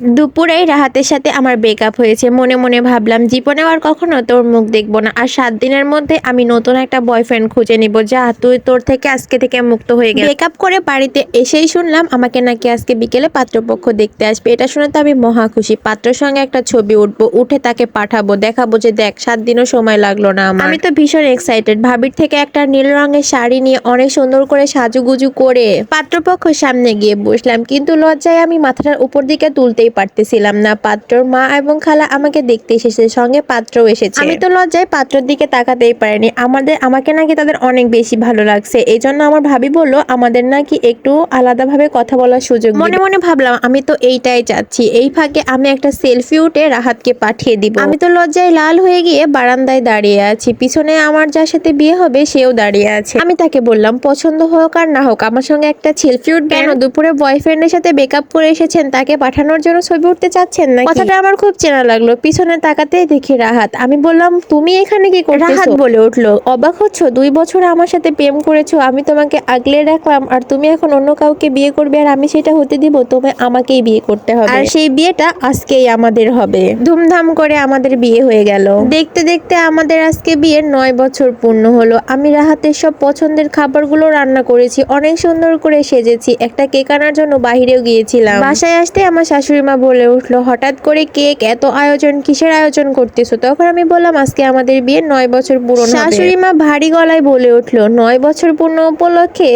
দুপুরেই রাহাতের সাথে আমার ব্রেকআপ হয়েছে। মনে মনে ভাবলাম জীবনে আর কখনো তোর মুখ দেখব না। আর সাত দিনের মধ্যে আমি নতুন একটা বয়ফ্রেন্ড খুঁজে নিব, যা তুই তোর থেকে আজকে থেকে মুক্ত হয়ে গেল। ব্রেকআপ করে বাড়িতে এসেই শুনলাম, আমাকে নাকি আজকে বিকেলে পাত্রপক্ষ দেখতে আসবে। এটা শুনে তো আমি মহা খুশি। পাত্রের সঙ্গে একটা ছবি উঠবো, উঠে তাকে পাঠাবো, দেখাবো যে দেখ, সাত দিনও সময় লাগল না আমি তো ভীষণ এক্সাইটেড ভাবির থেকে একটা নীল রঙের শাড়ি নিয়ে অনেক সুন্দর করে সাজুগুজু করে পাত্রপক্ষ সামনে গিয়ে বসলাম, কিন্তু লজ্জায় আমি মাথাটার উপর দিকে তুলতেই পারতেছিলাম না। পাত্রর মা এবং খালা আমাকে দেখতে এসেছে সঙ্গে পাত্রও এসেছে। আমি তো লজ্জায় পাত্রর দিকে তাকাতেই পারিনি। আমাদের আমাকে নাকি তাদের অনেক বেশি ভালো লাগছে। এই জন্য আমার ভাবি বলল আমাদের নাকি একটু আলাদাভাবে কথা বলার সুযোগ মনে মনে ভাবলাম আমি তো এইটাই চাচ্ছি। এই ফাঁকে আমি একটা সেলফি উঠে রাহাতকে পাঠিয়ে দিব। আমি তো লজ্জায় লাল হয়ে গিয়ে বারান্দায় দাঁড়িয়ে আছি। পিছনে আমার যার সাথে বিয়ে হবে সেও দাঁড়িয়ে আছে। আমি তাকে বললাম পছন্দ হোক আর না হোক আমার সঙ্গে একটা সেলফি উঠবে। কেন? দুপুরে বয়ফ্রেন্ডের সাথে ব্রেকআপ করে এসেছেন তাকে পাঠানোর জন্য ছবি উঠতে চাচ্ছেন না কথাটা আমার খুব চেনা লাগল। পিছনে তাকাতেই দেখি রাহাত। আমি বললাম তুমি এখানে কি করছ রাহাত বলে উঠল অবাক হচ্ছ? দুই বছর আমার সাথে প্রেম করেছ আমি তোমাকে আগলে রাখলাম আর তুমি এখন অন্য কাউকে বিয়ে করবে আর আমি সেটা হতে দিব তোমায় আমাকেই বিয়ে করতে হবে। আর সেই বিয়েটা আজকেই আমাদের হবে। ধুমধাম করে আমাদের বিয়ে হয়ে গেল। দেখতে দেখতে আমাদের আজকে বিয়ের নয় বছর পূর্ণ হলো। আমি রাহাতের সব পছন্দের খাবারগুলো রান্না করেছি অনেক সুন্দর করে সেজেছি। একটা কেক আনার জন্য বাহিরেও গিয়েছিলাম। বাসায় আসতে আমার শাশুড়ি মা বলে উঠল হঠাৎ করে কেক এত আয়োজন কিসের আয়োজন করতেছো? তখন আমি বললাম আজকে আমাদের বিয়ে নয় বছর পূরণ হবে। শাশুড়ি মা ভারী গলায় বলে উঠল নয় বছর পূর্ণ উপলক্ষে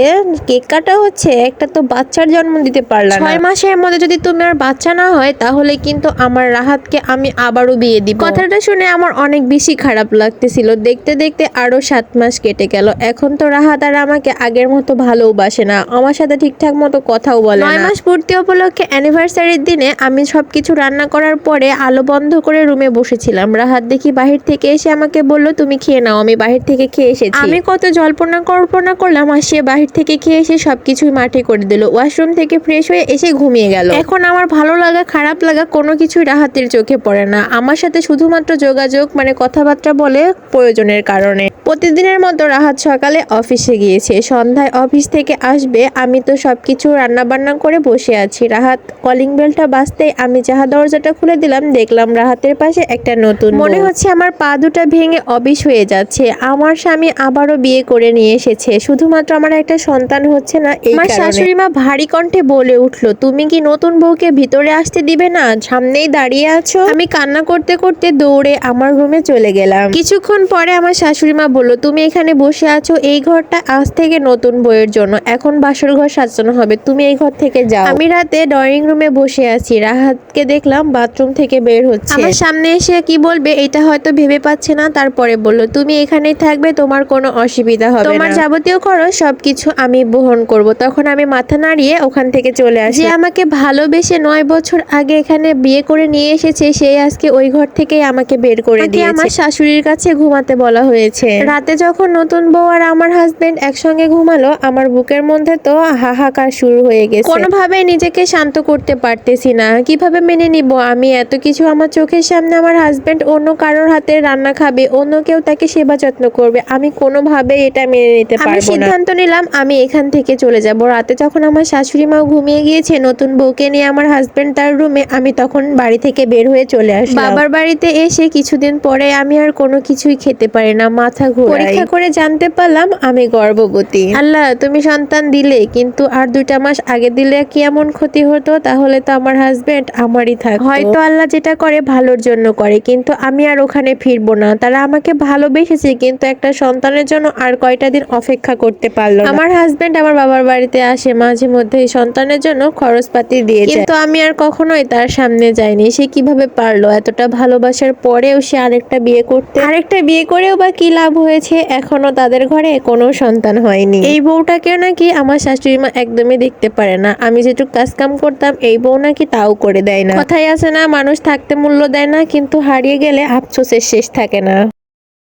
কেক কাটা হচ্ছে একটা তো বাচ্চার জন্ম দিতে পারলাম ছয় মাসের মধ্যে যদি তুমি আর বাচ্চা না হয় তাহলে কিন্তু আমার রাহাতকে আমি আবারও বিয়ে দিব। কথাটা শুনে আমার অনেক বেশি খারাপ লাগতেছিল। দেখতে দেখতে আরও সাত মাস কেটে গেল। এখন তো রাহাত আর আমাকে আগের মতো ভালোবাসে না। আমার সাথে ঠিকঠাক মতো কথাও বলে নয় মাস পূর্তি উপলক্ষে অ্যানিভার্সারির দিনে আমি সব কিছু রান্না করার পরে আলো বন্ধ করে রুমে বসেছিলাম। রাহাত দেখি বাহির থেকে এসে আমাকে বলল তুমি খেয়ে নাও আমি বাহির থেকে খেয়ে এসেছি। আমি কত জল্পনা কল্পনা করলাম আর সে বাহির থেকে খেয়ে এসে সবকিছুই মাঠে করে দিল। ওয়াশরুম থেকে ফ্রেশ হয়ে এসে ঘুমিয়ে গেল। এখন আমার ভালো লাগা খারাপ লাগা কোনো কিছুই রাহাতের চোখে পড়ে না। আমার সাথে শুধুমাত্র যোগাযোগ মানে কথাবার্তা বলে প্রয়োজনের কারণে। প্রতিদিনের মতো রাহাত সকালে অফিসে গিয়েছে। সন্ধ্যায় অফিস থেকে আসবে আমি তো সবকিছু রান্না বান্না করে বসে আছি। রাহাত কলিং বেলটা বাজতেই আমি যাহা দরজাটা খুলে দিলাম দেখলাম রাহাতের পাশে একটা নতুন মনে হচ্ছে আমার পা দুটা ভেঙে অবিশ হয়ে যাচ্ছে। আমার স্বামী আবারও বিয়ে করে নিয়ে এসেছে। শুধুমাত্র আমার একটা সন্তান হচ্ছে না এই আমার শাশুড়ি মা ভারী কণ্ঠে বলে উঠল তুমি কি নতুন বউকে ভিতরে আসতে দিবে না? সামনেই দাঁড়িয়ে আছো? আমি কান্না করতে করতে দৌড়ে আমার রুমে চলে গেলাম। কিছুক্ষণ পরে আমার শাশুড়ি মা বলল তুমি এখানে বসে আছো এই ঘরটা আজ থেকে নতুন বইয়ের জন্য। এখন বাসর ঘর সাজানো হবে তুমি এই ঘর থেকে যাও। আমি রাতে ড্রয়িং রুমে বসে আছি। রাহাতকে দেখলাম বাথরুম থেকে বের হচ্ছে। আমার সামনে এসে কি বলবে এটা হয়তো ভেবে পাচ্ছে না তারপরে বলল তুমি এখানেই থাকবে তোমার কোনো অসুবিধা হবে তোমার যাবতীয় খরচ সবকিছু আমি বহন করব। তখন আমি মাথা নাড়িয়ে ওখান থেকে চলে আসি যে আমাকে ভালোবেসে নয় বছর আগে এখানে বিয়ে করে নিয়ে এসেছে সেই আজকে ওই ঘর থেকেই আমাকে বের করে দিয়ে আমার শাশুড়ির কাছে ঘুমাতে বলা হয়েছে। রাতে যখন নতুন বউ আর আমার হাজবেন্ড একসঙ্গে ঘুমালো আমার বুকের মধ্যে তো হাহাকার শুরু হয়ে গেছে। কোনোভাবে নিজেকে শান্ত করতে পারতেছি না। কীভাবে মেনে নিব? আমি এত কিছু আমার চোখের সামনে আমার হাজবেন্ড অন্য কারোর হাতে রান্না খাবে অন্য কেউ তাকে সেবা যত্ন করবে আমি কোনোভাবে এটা মেনে নিতে পারব না। সিদ্ধান্ত নিলাম আমি এখান থেকে চলে যাব। রাতে যখন আমার শাশুড়ি মা ঘুমিয়ে গিয়েছে নতুন বউকে নিয়ে আমার হাজবেন্ড তার রুমে আমি তখন বাড়ি থেকে বের হয়ে চলে আসি বাবার বাড়িতে এসে কিছুদিন পরে আমি আর কোনো কিছুই খেতে পারি না। মাথা পরীক্ষা করে জানতে পারলাম আমি গর্ভবতী। আল্লাহ তুমি সন্তান দিলে কিন্তু আর দুইটা মাস আগে দিলে কি এমন ক্ষতি হতো? তাহলে তো আমার হাজবেন্ড আমারই থাক হয়তো আল্লাহ যেটা করে ভালোর জন্য করে কিন্তু আমি আর ওখানে ফিরবো না। তারা আমাকে ভালোবেসেছে কিন্তু একটা সন্তানের জন্য আর কয়টা দিন অপেক্ষা করতে পারল আমার হাজবেন্ড আমার বাবার বাড়িতে আসে মাঝে মধ্যে সন্তানের জন্য খরচপাতি দিয়ে কিন্তু আমি আর কখনোই তার সামনে যাইনি। সে কীভাবে পারল? এতটা ভালোবাসার পরেও সে আরেকটা বিয়ে করতে আরেকটা বিয়ে করেও বা কি লাভ হয়েছে, এখনও তাদের ঘরে কোনো সন্তান হয়নি। এই বউটাকেও নাকি আমার শাশুড়ি মা একদমই দেখতে পারে না। আমি যেটুক কাজ কাম করতাম, এই বউ নাকি তাও করে দেয় না। কথাই আছে না, মানুষ থাকতে মূল্য দেয় না, কিন্তু হারিয়ে গেলে আফসোসের শেষ থাকে না।